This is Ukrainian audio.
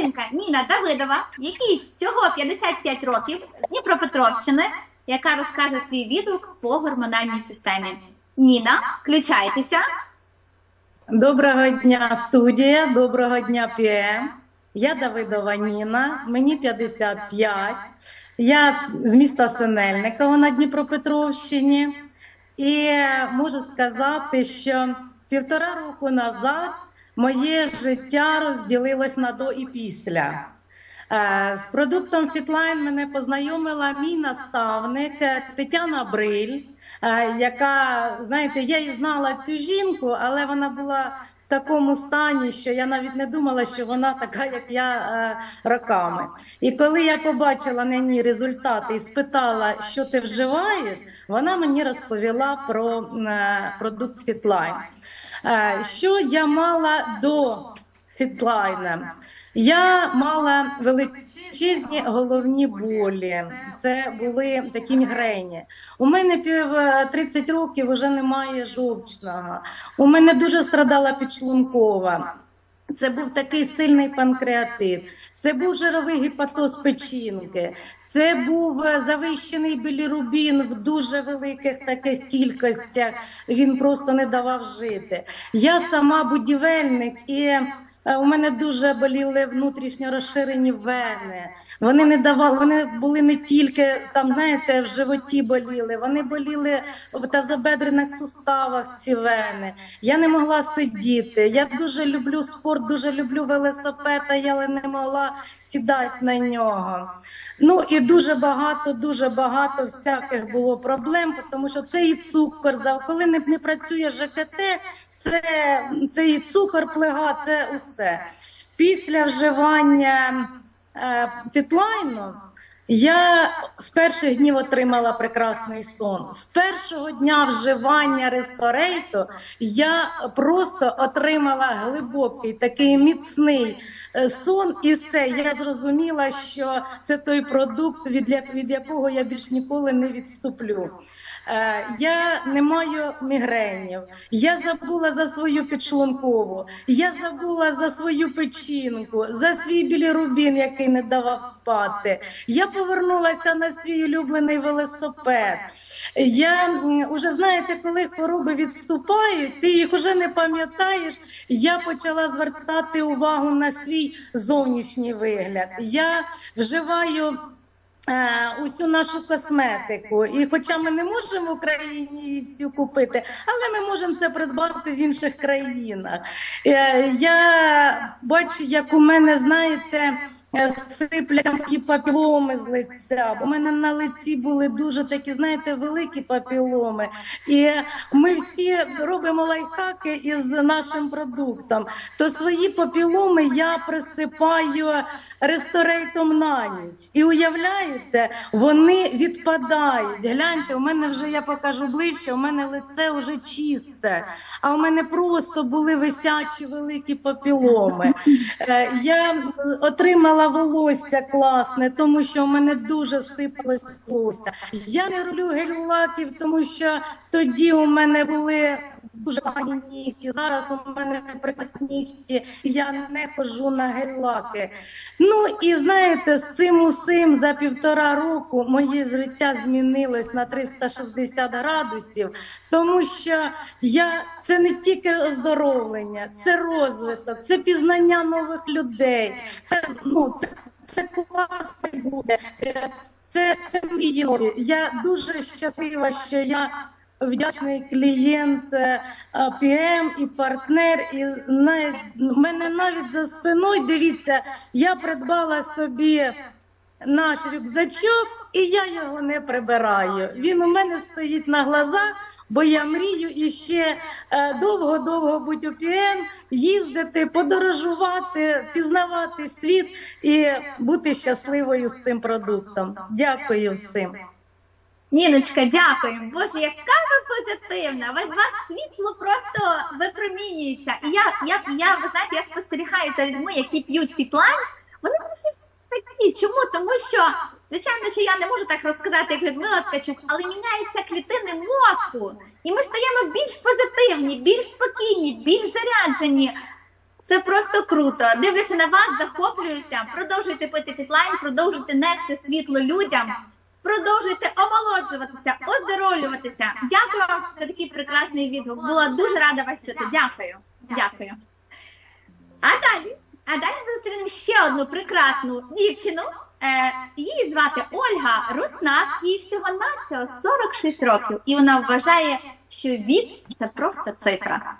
дитинка Ніна Давидова, якій всього 55 років Дніпропетровщини, яка розкаже свій відгук по гормональній системі. Ніна, включайтеся. Доброго дня, студія, доброго дня, ПМ. Я Давидова Ніна, мені 55. Я з міста Синельникова на Дніпропетровщині. І можу сказати, що півтора року назад моє життя розділилось на до і після. Е, З продуктом Фітлайн мене познайомила мій наставник е, Тетяна Бриль, е, яка, знаєте, я і знала цю жінку, але вона була такому стані, що я навіть не думала, що вона така, як я е, роками. І коли я побачила на ній результати і спитала, що ти вживаєш, вона мені розповіла про е, продукт Фітлайн. Е, Що я мала до Фітлайна? Я мала величезні головні болі. Це були такі мігрені. У мене пів 30 років вже немає жовчного. У мене дуже страдала підшлункова. Це був такий сильний панкреатит, це був жировий гепатоз печінки, це був е, завищений білірубін в дуже великих таких кількостях. Він просто не давав жити. Я сама будівельник і. Е, У мене дуже боліли внутрішньо розширені вени. Вони не давали, вони були не тільки там, знаєте, в животі боліли, вони боліли в тазобедрених суставах ці вени. Я не могла сидіти. Я дуже люблю спорт, дуже люблю велосипед, але не могла сідати на нього. Ну і дуже багато, дуже багато всяких було проблем, тому що це і цукор, коли не, не працює ЖКТ, це, це і цукор, плега, це усе. Після вживання е, фітлайну я з перших днів отримала прекрасний сон. З першого дня вживання ресторейту я просто отримала глибокий, такий міцний е, сон, і все. Я зрозуміла, що це той продукт, від, якого я більш ніколи не відступлю. Е, Я не маю мігренів. Я забула за свою підшлункову. Я забула за свою печінку, за свій білірубін, який не давав спати. Я повернулася на свій улюблений велосипед. Я м, уже знаєте, коли хвороби відступають, ти їх уже не пам'ятаєш. Я почала звертати увагу на свій зовнішній вигляд. Я вживаю. е, Усю нашу косметику, і хоча ми не можемо в Україні її всю купити, але ми можемо це придбати в інших країнах. Е, Я бачу, як у мене, знаєте, сипляться мої папіломи з лиця. У мене на лиці були дуже такі, знаєте, великі папіломи. І ми всі робимо лайфхаки із нашим продуктом. То свої папіломи я присипаю ресторейтом на ніч. І уявляєте, вони відпадають. Гляньте, у мене вже я покажу ближче, у мене лице вже чисте, а у мене просто були висячі великі папіломи. Е, Я м, отримала волосся класне, тому що у мене дуже сипалось волосся. Я не роблю гель-лаків, тому що тоді у мене були. Дуже погані нігті. Зараз у мене прекрасні нігті, я не хожу на гель-лаки. Ну і знаєте, з цим усім за півтора року моє життя змінилось на 360 градусів, тому що я це не тільки оздоровлення, це розвиток, це пізнання нових людей. Це ну це. Це класно буде, Е, це, це мрії. Я дуже щаслива, що я вдячний клієнт е, е, ПМ і партнер. І навіть, мене навіть за спиною, дивіться, я придбала собі наш рюкзачок, і я його не прибираю. Він у мене стоїть на глазах. Бо я мрію і ще е, довго-довго бути ОПН, їздити, подорожувати, пізнавати світ і бути щасливою з цим продуктом. Дякую всім. Ніночка, дякую. Боже, яка ви позитивна. У вас світло просто випромінюється. І я, я, я, ви знаєте, я спостерігаю за людьми, які п'ють фітлайн. Вони всі такі. Чому? Тому що, звичайно, що я не можу так розказати, як Людмила Ткачук, але міняються клітини мозку. І ми стаємо більш позитивні, більш спокійні, більш заряджені. Це просто круто. Дивлюся на вас, захоплююся. Продовжуйте пити фітлайн, продовжуйте нести світло людям. Продовжуйте омолоджуватися, оздоровлюватися. Дякую вам за такий прекрасний відгук. Була дуже рада вас чути. Дякую. Дякую. А далі, а далі ми зустрінемо ще одну прекрасну дівчину. Е, її звати Ольга Руснак, їй всього на 46 років, і вона вважає, що вік це просто цифра.